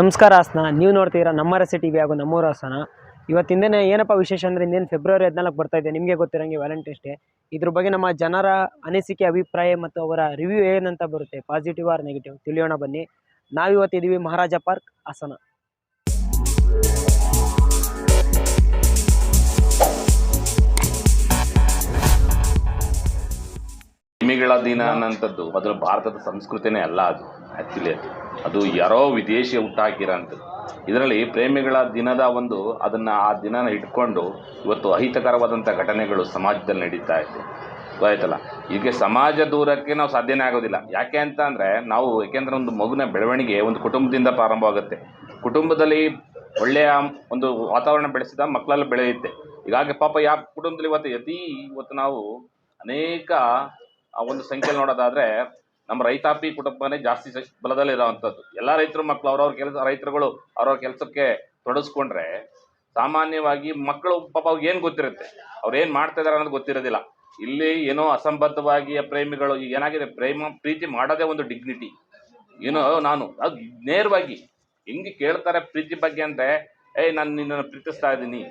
ನಮಸ್ಕಾರ ಹಾಸನ. ನೀವು ನೋಡ್ತೀರಾ ನಮ್ಮ ರಸಿ ಟಿ ವಿ ಹಾಗೂ ನಮ್ಮೂರು ಹಾಸನ. ಇವತ್ತಿಂದೇ ಏನಪ್ಪ ವಿಶೇಷ ಅಂದರೆ ಇನ್ನೇನು ಫೆಬ್ರವರಿ ಹದಿನಾಲ್ಕು ಬರ್ತಾ ಇದೆ. ನಿಮಗೆ ಗೊತ್ತಿರೋಂಗೆ ವ್ಯಾಲೆಂಟೈನ್ಸ್ ಡೇ ಇದ್ರ ಬಗ್ಗೆ ನಮ್ಮ ಜನರ ಅನಿಸಿಕೆ, ಅಭಿಪ್ರಾಯ ಮತ್ತು ಅವರ ರಿವ್ಯೂ ಏನಂತ ಬರುತ್ತೆ? ಪಾಸಿಟಿವ್ ಆರ್ ನೆಗೆಟಿವ್ ತಿಳಿಯೋಣ ಬನ್ನಿ. ನಾವಿವತ್ತಿದ್ದೀವಿ ಮಹಾರಾಜ ಪಾರ್ಕ್, ಹಾಸನ. ಪ್ರೇಮಿಗಳ ದಿನ ಅನ್ನೋಂಥದ್ದು ಮೊದಲು ಭಾರತದ ಸಂಸ್ಕೃತಿನೇ ಅಲ್ಲ ಅದು ಆ್ಯಕ್ಚುಲಿ ಅದು. ಅದು ಯಾರೋ ವಿದೇಶಿ ಹುಟ್ಟಾಕಿರೋಂಥದ್ದು ಇದರಲ್ಲಿ ಪ್ರೇಮಿಗಳ ದಿನದ ಒಂದು, ಅದನ್ನು ಆ ದಿನನ ಇಟ್ಕೊಂಡು ಇವತ್ತು ಅಹಿತಕರವಾದಂಥ ಘಟನೆಗಳು ಸಮಾಜದಲ್ಲಿ ನಡೀತಾ ಇದೆ. ಗೊತ್ತಾಯ್ತಲ್ಲ? ಈಗ ಸಮಾಜ ದೂರಕ್ಕೆ ನಾವು ಸಾಧ್ಯನೇ ಆಗೋದಿಲ್ಲ. ಯಾಕೆ ಅಂತ ಅಂದರೆ, ನಾವು ಏಕೆಂದರೆ ಒಂದು ಮಗುನ ಬೆಳವಣಿಗೆ ಒಂದು ಕುಟುಂಬದಿಂದ ಪ್ರಾರಂಭವಾಗುತ್ತೆ. ಕುಟುಂಬದಲ್ಲಿ ಒಳ್ಳೆಯ ಒಂದು ವಾತಾವರಣ ಬೆಳೆಸಿದ ಮಕ್ಕಳೆಲ್ಲ ಬೆಳೆಯುತ್ತೆ. ಹೀಗಾಗಿ ಪಾಪ ಯಾವ ಕುಟುಂಬದಲ್ಲಿ ಇವತ್ತು ಅತಿ ಇವತ್ತು ನಾವು ಅನೇಕ ಒಂದು ಸಂಖ್ಯೆ ನೋಡೋದಾದ್ರೆ ನಮ್ಮ ರೈತಾಪಿ ಕುಟುಂಬನೇ ಜಾಸ್ತಿ ಬಲದಲ್ಲಿ ಇರೋವಂಥದ್ದು. ಎಲ್ಲ ರೈತರ ಮಕ್ಕಳು ಅವ್ರವ್ರ ಕೆಲಸ, ರೈತರುಗಳು ಅವ್ರವ್ರ ಕೆಲಸಕ್ಕೆ ತೊಡಸ್ಕೊಂಡ್ರೆ ಸಾಮಾನ್ಯವಾಗಿ ಮಕ್ಕಳು ಪಾಪ ಅವ್ರಿಗೆ ಏನು ಗೊತ್ತಿರುತ್ತೆ? ಅವ್ರು ಏನು ಮಾಡ್ತಾ ಇದಾರೆ ಅನ್ನೋದು ಗೊತ್ತಿರೋದಿಲ್ಲ. ಇಲ್ಲಿ ಏನೋ ಅಸಂಬದ್ಧವಾಗಿ ಪ್ರೇಮಿಗಳು, ಈಗ ಏನಾಗಿದೆ? ಪ್ರೇಮ, ಪ್ರೀತಿ ಮಾಡೋದೇ ಒಂದು ಡಿಗ್ನಿಟಿ ಏನೋ ನಾನು, ಅದು ನೇರವಾಗಿ ಹೆಂಗೆ ಕೇಳ್ತಾರೆ ಪ್ರೀತಿ ಬಗ್ಗೆ ಅಂದ್ರೆ, ಏಯ್, ನಾನು ನಿನ್ನನ್ನು ಪ್ರೀತಿಸ್ತಾ ಇದ್ದೀನಿ.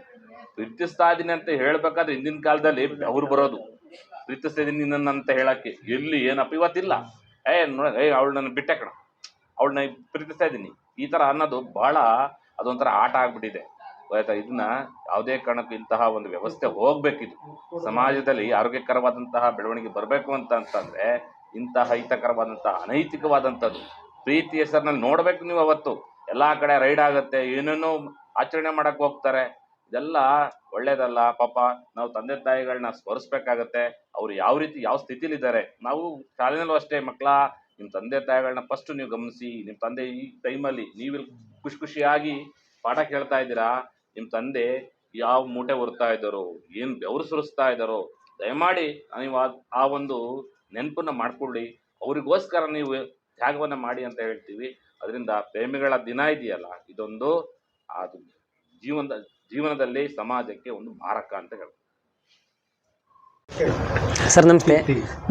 ಪ್ರೀತಿಸ್ತಾ ಇದ್ದೀನಿ ಅಂತ ಹೇಳ್ಬೇಕಾದ್ರೆ ಹಿಂದಿನ ಕಾಲದಲ್ಲಿ ಅವ್ರು ಬರೋದು. ಪ್ರೀತಿಸ್ತಾ ಇದ್ದೀನಿ ನಿನ್ನನ್ನು ಅಂತ ಹೇಳಕ್ಕೆ ಎಲ್ಲಿ ಏನಪ್ಪ, ಇವತ್ತಿಲ್ಲ. ಏ, ನೋಡ, ಏ, ಅವಳು ನನ್ನ ಬಿಟ್ಟೆ ಕಣ. ಅವಳನ್ನ ಪ್ರೀತಿಸ್ತಾ ಇದ್ದೀನಿ ಈ ಥರ ಅನ್ನೋದು ಬಹಳ ಅದೊಂಥರ ಆಟ ಆಗ್ಬಿಟ್ಟಿದೆ. ಆಯ್ತಾ, ಇದನ್ನ ಯಾವುದೇ ಕಾರಣಕ್ಕೂ ಇಂತಹ ಒಂದು ವ್ಯವಸ್ಥೆ ಹೋಗ್ಬೇಕಿದು. ಸಮಾಜದಲ್ಲಿ ಆರೋಗ್ಯಕರವಾದಂತಹ ಬೆಳವಣಿಗೆ ಬರಬೇಕು ಅಂತ ಅಂತಂದ್ರೆ ಇಂತಹ ಹಿತಕರವಾದಂತಹ ಅನೈತಿಕವಾದಂಥದ್ದು. ಪ್ರೀತಿ ಹೆಸರಿನಲ್ಲಿ ನೋಡ್ಬೇಕು ನೀವು ಅವತ್ತು. ಎಲ್ಲಾ ಕಡೆ ರೈಡ್ ಆಗುತ್ತೆ, ಏನೇನೋ ಆಚರಣೆ ಮಾಡಕ್ ಹೋಗ್ತಾರೆ. ಇದೆಲ್ಲ ಒಳ್ಳೇದಲ್ಲ, ಪಾಪ ನಾವು ತಂದೆ ತಾಯಿಗಳನ್ನ ಸ್ಮರಿಸ್ಬೇಕಾಗತ್ತೆ. ಅವ್ರು ಯಾವ ರೀತಿ, ಯಾವ ಸ್ಥಿತಿಲಿದ್ದಾರೆ? ನಾವು ಶಾಲೆನಲ್ಲೂ ಅಷ್ಟೇ ಮಕ್ಕಳ ನಿಮ್ಮ ತಂದೆ ತಾಯಿಗಳನ್ನ ಫಸ್ಟ್ ನೀವು ಗಮನಿಸಿ ನಿಮ್ಮ ತಂದೆ ಈ ಟೈಮಲ್ಲಿ ನೀವು ಖುಷಿ ಖುಷಿಯಾಗಿ ಪಾಠ ಕೇಳ್ತಾ ಇದ್ದೀರಾ? ನಿಮ್ಮ ತಂದೆ ಯಾವ ಮೂಟೆ ಹೊರ್ತಾ ಇದ್ದಾರೋ, ಏನು ಬೆವರು ಸುರಿಸ್ತಾ ಇದ್ದಾರೋ, ದಯಮಾಡಿ ನೀವು ಆ- ಆ ಒಂದು ನೆನಪನ್ನ ಮಾಡ್ಕೊಳ್ಳಿ. ಅವರಿಗೋಸ್ಕರ ನೀವು ತ್ಯಾಗವನ್ನ ಮಾಡಿ ಅಂತ ಹೇಳ್ತೀವಿ. ಅದರಿಂದ ಪ್ರೇಮಿಗಳ ದಿನ ಇದೆಯಲ್ಲ, ಇದೊಂದು, ಅದು ಜೀವನದ ಜೀವನದಲ್ಲಿ ಸಮಾಜಕ್ಕೆ ಒಂದು ಮಾರಕ ಅಂತ ಹೇಳ್ಬೋದು. ಸರ್ ನಮಸ್ತೆ.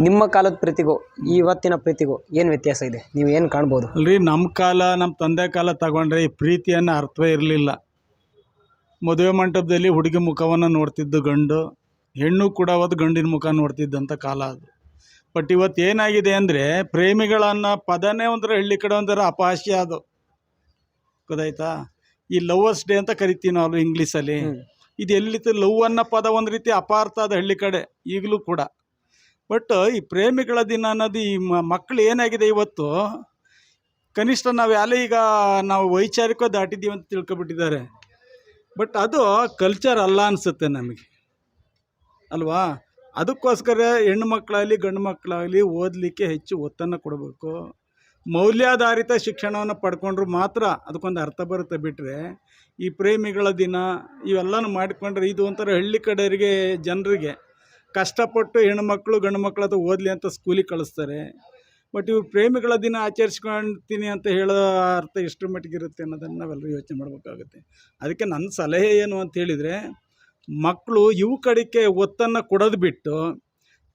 ನಿಮ್ಮ ಕಾಲದ ಪ್ರೀತಿಗೂ ಇವತ್ತಿನ ಪ್ರೀತಿಗೂ ಏನು ವ್ಯತ್ಯಾಸ ಇದೆ? ನೀವು ಏನು ಕಾಣ್ಬೋದು? ಅಲ್ರಿ ನಮ್ಮ ಕಾಲ ನಮ್ಮ ತಂದೆ ಕಾಲ ತಗೊಂಡ್ರೆ ಈ ಪ್ರೀತಿಯನ್ನು ಅರ್ಥವೇ ಇರಲಿಲ್ಲ. ಮದುವೆ ಮಂಟಪದಲ್ಲಿ ಹುಡುಗಿ ಮುಖವನ್ನು ನೋಡ್ತಿದ್ದು ಗಂಡು ಹೆಣ್ಣು ಕೂಡ ಅವತ್ತು ಗಂಡಿನ ಮುಖ ನೋಡ್ತಿದ್ದಂಥ ಕಾಲ ಅದು. ಬಟ್ ಇವತ್ತು ಏನಾಗಿದೆ ಅಂದರೆ ಪ್ರೇಮಿಗಳನ್ನು ಪದನೇ ಒಂಥರ ಹಳ್ಳಿ ಕಡೆ ಒಂಥರ ಅಪಹಾಸ್ಯ ಅದು. ಗೊತ್ತಾಯ್ತಾ? ಈ ಲವರ್ಸ್ ಡೇ ಅಂತ ಕರಿತೀವಿ ನಾವು ಇಂಗ್ಲೀಷಲ್ಲಿ. ಅಲ್ಲಿ ಇದು ಎಲ್ಲಿತ್ತು ಲವ್ ಅನ್ನೋ ಪದ ಒಂದು ರೀತಿ ಅಪಾರ್ಥ ಅದು ಹಳ್ಳಿ ಕಡೆ ಈಗಲೂ ಕೂಡ. ಬಟ್ ಈ ಪ್ರೇಮಿಗಳ ದಿನ ಅನ್ನೋದು ಈ ಮಕ್ಕಳು ಏನಾಗಿದೆ ಇವತ್ತು? ಕನಿಷ್ಠ ನಾವು ಯಾಲೇ ಈಗ ನಾವು ವೈಚಾರಿಕ ದಾಟಿದ್ದೀವಿ ಅಂತ ತಿಳ್ಕೊಬಿಟ್ಟಿದ್ದಾರೆ. ಬಟ್ ಅದು ಕಲ್ಚರ್ ಅಲ್ಲ ಅನಿಸುತ್ತೆ ನಮಗೆ. ಅಲ್ವಾ? ಅದಕ್ಕೋಸ್ಕರ ಹೆಣ್ಣು ಮಕ್ಕಳಾಗಲಿ ಗಂಡು ಮಕ್ಕಳಾಗಲಿ ಓದಲಿಕ್ಕೆ ಹೆಚ್ಚು ಒತ್ತನ್ನು ಕೊಡಬೇಕು. ಮೌಲ್ಯಾಧಾರಿತ ಶಿಕ್ಷಣವನ್ನು ಪಡ್ಕೊಂಡ್ರು ಮಾತ್ರ ಅದಕ್ಕೊಂದು ಅರ್ಥ ಬರುತ್ತೆ ಬಿಟ್ಟರೆ ಈ ಪ್ರೇಮಿಗಳ ದಿನ ಇವೆಲ್ಲನೂ ಮಾಡಿಕೊಂಡ್ರೆ ಇದು ಒಂಥರ ಹಳ್ಳಿ ಕಡೆಯವರಿಗೆ ಜನರಿಗೆ ಕಷ್ಟಪಟ್ಟು ಹೆಣ್ಮಕ್ಳು ಗಂಡು ಮಕ್ಕಳು ಅಥವಾ ಓದಲಿ ಅಂತ ಸ್ಕೂಲಿಗೆ ಕಳಿಸ್ತಾರೆ. ಬಟ್ ಇವು ಪ್ರೇಮಿಗಳ ದಿನ ಆಚರಿಸ್ಕೊಳ್ತೀನಿ ಅಂತ ಹೇಳೋ ಅರ್ಥ ಎಷ್ಟರ ಮಟ್ಟಿಗೆ ಇರುತ್ತೆ ಅನ್ನೋದನ್ನು ನಾವೆಲ್ಲರೂ ಯೋಚನೆ ಮಾಡಬೇಕಾಗುತ್ತೆ. ಅದಕ್ಕೆ ನನ್ನ ಸಲಹೆ ಏನು ಅಂತ ಹೇಳಿದರೆ, ಮಕ್ಕಳು ಇವು ಕಡೆಗೆ ಒತ್ತನ್ನು ಕೊಡೋದು ಬಿಟ್ಟು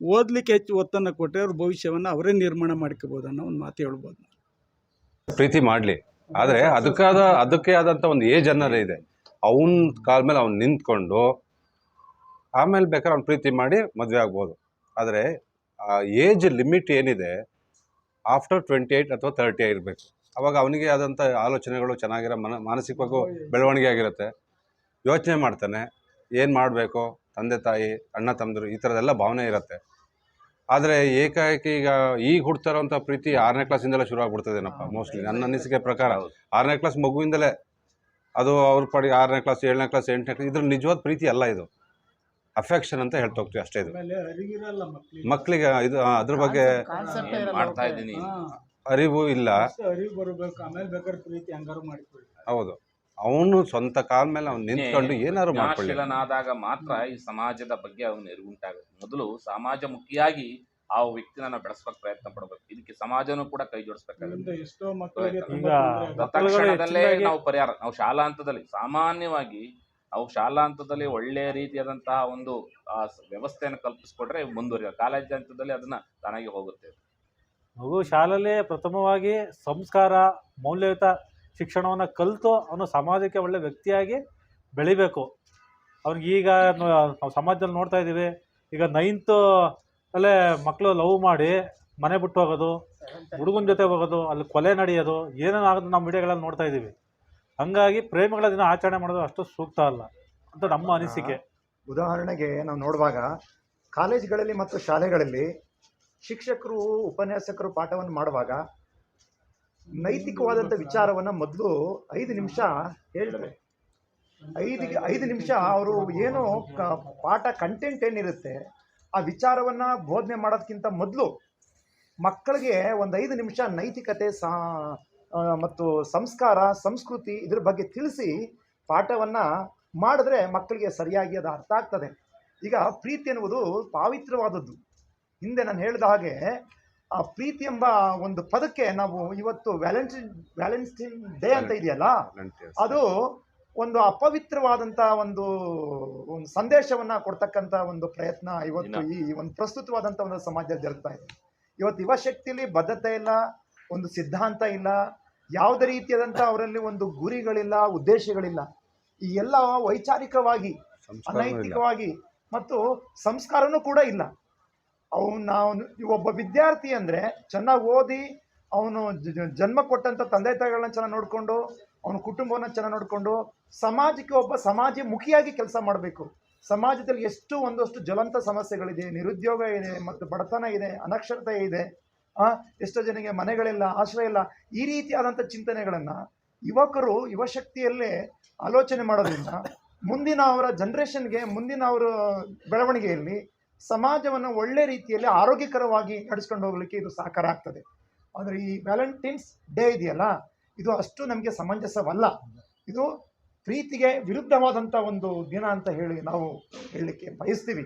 ಓದಲಿಕ್ಕೆ ಹೆಚ್ಚು ಒತ್ತನ್ನು ಕೊಟ್ಟರೆ ಅವ್ರ ಭವಿಷ್ಯವನ್ನು ಅವರೇ ನಿರ್ಮಾಣ ಮಾಡ್ಕೋಬೋದು ಅನ್ನೋ ಒಂದು ಮಾತು ಹೇಳ್ಬೋದು ಪ್ರೀತಿ ಮಾಡಲಿ. ಆದರೆ ಅದಕ್ಕಾದ ಅದಕ್ಕೆ ಆದಂಥ ಒಂದು ಏಜ್ ಅನ್ನೋದೇ ಇದೆ. ಅವನ ಕಾಲ ಮೇಲೆ ಅವ್ನು ನಿಂತ್ಕೊಂಡು ಆಮೇಲೆ ಬೇಕಾದ್ರೆ ಅವ್ನು ಪ್ರೀತಿ ಮಾಡಿ ಮದುವೆ ಆಗ್ಬೋದು. ಆದರೆ ಆ ಏಜ್ ಲಿಮಿಟ್ ಏನಿದೆ ಆಫ್ಟರ್ ಟ್ವೆಂಟಿ ಏಯ್ಟ್ ಅಥವಾ ತರ್ಟಿ ಇರಬೇಕು ಅವಾಗ ಅವನಿಗೆ ಆದಂಥ ಆಲೋಚನೆಗಳು ಚೆನ್ನಾಗಿರೋ ಮನ ಮಾನಸಿಕವಾಗೂ ಬೆಳವಣಿಗೆ ಆಗಿರುತ್ತೆ. ಯೋಚನೆ ಮಾಡ್ತಾನೆ ಏನು ಮಾಡಬೇಕು? ತಂದೆ ತಾಯಿ ಅಣ್ಣ ತಮ್ಮರು ಈ ಥರದ್ದೆಲ್ಲ ಭಾವನೆ ಇರುತ್ತೆ. ಆದರೆ ಏಕಾಏಕಿ ಈಗ ಈಗ ಹುಡ್ತಾ ಇರೋಂಥ ಪ್ರೀತಿ ಆರನೇ ಕ್ಲಾಸಿಂದಲೇ ಶುರು ಆಗ್ಬಿಡ್ತದೇನಪ್ಪ ಮೋಸ್ಟ್ಲಿ ನನ್ನ ಅನಿಸಿಕೆ ಪ್ರಕಾರ. ಆರನೇ ಕ್ಲಾಸ್ ಮಗುವಿಂದಲೇ ಅದು ಅವ್ರ ಪಡಿ ಆರನೇ ಕ್ಲಾಸ್ ಏಳನೇ ಕ್ಲಾಸ್ ಎಂಟನೇ ಕ್ಲಾಸ್ ಇದ್ರ ನಿಜವಾದ ಪ್ರೀತಿ ಅಲ್ಲ ಇದು. ಅಫೆಕ್ಷನ್ ಅಂತ ಹೇಳ್ತಾ ಹೋಗ್ತೀವಿ ಅಷ್ಟೇ ಇದು. ಮಕ್ಕಳಿಗೆ ಇದು ಅದ್ರ ಬಗ್ಗೆ ಮಾಡ್ತಾ ಇದ್ದೀನಿ. ಅರಿವು ಇಲ್ಲ. ಅರಿವು ಬರಬೇಕು ಆಮೇಲೆ ಬೇಕಾದ್ರೆ ಪ್ರೀತಿ ಹಂಗಾರು ಮಾಡಿಕೊಳ್ಳಿ. ಹೌದು. ಅವನು ಸ್ವಂತ ಕಾಲ ಮೇಲೆ ಅವ್ನು ನಿಂತ್ಕೊಂಡು ಏನಾದ್ರು ಮಾಡ್ಕೊಳ್ಳಿ ಜ್ಞಾನಶೀಲನಾದಾಗ ಮಾತ್ರ ಈ ಸಮಾಜದ ಬಗ್ಗೆ ಅವನು ನೆರವುಂಟಾಗುತ್ತೆ. ಉಂಟಾಗುತ್ತೆ ಮೊದಲು ಸಮಾಜಮುಖಿಯಾಗಿ ಆ ವ್ಯಕ್ತಿನ ನಾವು ಬೆಳೆಸ್ಬೇಕು ಪ್ರಯತ್ನ ಪಡ್ಬೇಕು. ಇದಕ್ಕೆ ಸಮಾಜನೂ ಕೂಡ ಕೈ ಜೋಡಿಸ್ಬೇಕಾಗುತ್ತೆ. ಎಷ್ಟೋ ತಕ್ಷಣದಲ್ಲೇ ನಾವು ಪರಿಹಾರ ನಾವು ಶಾಲಾ ಹಂತದಲ್ಲಿ ಸಾಮಾನ್ಯವಾಗಿ ನಾವು ಶಾಲಾ ಹಂತದಲ್ಲಿ ಒಳ್ಳೆಯ ರೀತಿಯಾದಂತಹ ಒಂದು ವ್ಯವಸ್ಥೆಯನ್ನು ಕಲ್ಪಿಸ್ಕೊಟ್ರೆ ಮುಂದುವರಿಯ ಕಾಲೇಜ್ ಹಂತದಲ್ಲಿ ಅದನ್ನ ತಾನಾಗಿ ಹೋಗುತ್ತೆ. ಮಗು ಶಾಲೆಯಲ್ಲೇ ಪ್ರಥಮವಾಗಿ ಸಂಸ್ಕಾರ ಮೌಲ್ಯಯುತ ಶಿಕ್ಷಣವನ್ನು ಕಲಿತು ಅವನು ಸಮಾಜಕ್ಕೆ ಒಳ್ಳೆ ವ್ಯಕ್ತಿಯಾಗಿ ಬೆಳಿಬೇಕು. ಅವ್ನಿಗೆ ಈಗ ನಾವು ಸಮಾಜದಲ್ಲಿ ನೋಡ್ತಾ ಇದ್ದೀವಿ ಈಗ ನೈನ್ತು ಅಲ್ಲೇ ಮಕ್ಕಳು ಲವ್ ಮಾಡಿ ಮನೆ ಬಿಟ್ಟು ಹೋಗೋದು ಹುಡುಗನ ಜೊತೆ ಹೋಗೋದು ಅಲ್ಲಿ ಕೊಲೆ ನಡೆಯೋದು ಏನೇನು ಆಗೋದು ನಾವು ವಿಡಿಯೋಗಳಲ್ಲಿ ನೋಡ್ತಾ ಇದ್ದೀವಿ. ಹಂಗಾಗಿ ಪ್ರೇಮಿಗಳ ದಿನ ಆಚರಣೆ ಮಾಡೋದು ಅಷ್ಟು ಸೂಕ್ತ ಅಲ್ಲ ಅಂತ ನಮ್ಮ ಅನಿಸಿಕೆ. ಉದಾಹರಣೆಗೆ ನಾವು ನೋಡುವಾಗ ಕಾಲೇಜ್ಗಳಲ್ಲಿ ಮತ್ತು ಶಾಲೆಗಳಲ್ಲಿ ಶಿಕ್ಷಕರು ಉಪನ್ಯಾಸಕರು ಪಾಠವನ್ನು ಮಾಡುವಾಗ ನೈತಿಕವಾದಂಥ ವಿಚಾರವನ್ನು ಮೊದಲು ಐದು ನಿಮಿಷ ಹೇಳ್ತಾರೆ. ಐದು ಐದು ನಿಮಿಷ ಅವರು ಏನು ಪಾಠ ಕಂಟೆಂಟ್ ಏನಿರುತ್ತೆ, ಆ ವಿಚಾರವನ್ನು ಬೋಧನೆ ಮಾಡೋದಕ್ಕಿಂತ ಮೊದಲು ಮಕ್ಕಳಿಗೆ ಒಂದು ಐದು ನಿಮಿಷ ನೈತಿಕತೆ ಸಾ ಮತ್ತು ಸಂಸ್ಕಾರ, ಸಂಸ್ಕೃತಿ ಇದ್ರ ಬಗ್ಗೆ ತಿಳಿಸಿ ಪಾಠವನ್ನು ಮಾಡಿದ್ರೆ ಮಕ್ಕಳಿಗೆ ಸರಿಯಾಗಿ ಅದು ಅರ್ಥ ಆಗ್ತದೆ. ಈಗ ಪ್ರೀತಿ ಎನ್ನುವುದು ಪಾವಿತ್ರವಾದದ್ದು. ಹಿಂದೆ ನಾನು ಹೇಳಿದ ಹಾಗೆ ಆ ಪ್ರೀತಿ ಎಂಬ ಒಂದು ಪದಕ್ಕೆ ನಾವು ಇವತ್ತು ವ್ಯಾಲೆಂಟೈನ್ ವ್ಯಾಲೆಂಟೈನ್ ಡೇ ಅಂತ ಇದೆಯಲ್ಲ? ಅದು ಒಂದು ಅಪವಿತ್ರವಾದಂಥ ಒಂದು ಒಂದು ಸಂದೇಶವನ್ನ ಕೊಡ್ತಕ್ಕಂತ ಒಂದು ಪ್ರಯತ್ನ ಇವತ್ತು ಈ ಒಂದು ಪ್ರಸ್ತುತವಾದಂತ ಒಂದು ಸಮಾಜದಲ್ಲಿ ಜರುಗ್ತಾ ಇದೆ. ಇವತ್ತು ಯುವಶಕ್ತಿಯಲ್ಲಿ ಬದ್ಧತೆ ಇಲ್ಲ ಒಂದು ಸಿದ್ಧಾಂತ ಇಲ್ಲ ಯಾವುದೇ ರೀತಿಯಾದಂಥ ಅವರಲ್ಲಿ ಒಂದು ಗುರಿಗಳಿಲ್ಲ ಉದ್ದೇಶಗಳಿಲ್ಲ. ಈ ಎಲ್ಲ ವೈಚಾರಿಕವಾಗಿ ಅನೈತಿಕವಾಗಿ ಮತ್ತು ಸಂಸ್ಕಾರನೂ ಕೂಡ ಇಲ್ಲ. ಅವನು ನಾವು ಒಬ್ಬ ವಿದ್ಯಾರ್ಥಿ ಅಂದರೆ ಚೆನ್ನಾಗಿ ಓದಿ ಅವನು ಜನ್ಮ ಕೊಟ್ಟಂಥ ತಂದೆ ತಾಯಿಗಳನ್ನ ಚೆನ್ನಾಗಿ ನೋಡಿಕೊಂಡು, ಅವನ ಕುಟುಂಬವನ್ನು ಚೆನ್ನಾಗಿ ನೋಡಿಕೊಂಡು ಸಮಾಜಕ್ಕೆ ಒಬ್ಬ ಸಮಾಜ ಮುಖಿಯಾಗಿ ಕೆಲಸ ಮಾಡಬೇಕು. ಸಮಾಜದಲ್ಲಿ ಎಷ್ಟು ಒಂದಷ್ಟು ಜ್ವಲಂತ ಸಮಸ್ಯೆಗಳಿದೆ, ನಿರುದ್ಯೋಗ ಇದೆ ಮತ್ತು ಬಡತನ ಇದೆ, ಅನಕ್ಷರತೆ ಇದೆ ಎಷ್ಟೋ ಜನಕ್ಕೆ ಮನೆಗಳಿಲ್ಲ, ಆಶ್ರಯ ಇಲ್ಲ, ಈ ರೀತಿಯಾದಂಥ ಚಿಂತನೆಗಳನ್ನು ಯುವಕರು ಯುವಶಕ್ತಿಯಲ್ಲೇ ಆಲೋಚನೆ ಮಾಡೋದ್ರಿಂದ ಮುಂದಿನ ಅವರ ಜನ್ರೇಷನ್ಗೆ ಮುಂದಿನ ಅವರ ಬೆಳವಣಿಗೆಯಲ್ಲಿ ಸಮಾಜವನ್ನು ಒಳ್ಳೆ ರೀತಿಯಲ್ಲಿ ಆರೋಗ್ಯಕರವಾಗಿ ನಡೆಸ್ಕೊಂಡು ಹೋಗ್ಲಿಕ್ಕೆ ಇದು ಸಹಕಾರ ಆಗ್ತದೆ. ಆದರೆ ಈ ವ್ಯಾಲೆಂಟೈನ್ಸ್ ಡೇ ಇದೆಯಲ್ಲ, ಇದು ಅಷ್ಟು ನಮಗೆ ಸಮಂಜಸವಲ್ಲ. ಇದು ಪ್ರೀತಿಗೆ ವಿರುದ್ಧವಾದಂಥ ಒಂದು ದಿನ ಅಂತ ಹೇಳಿ ನಾವು ಹೇಳಲಿಕ್ಕೆ ಬಯಸ್ತೀವಿ.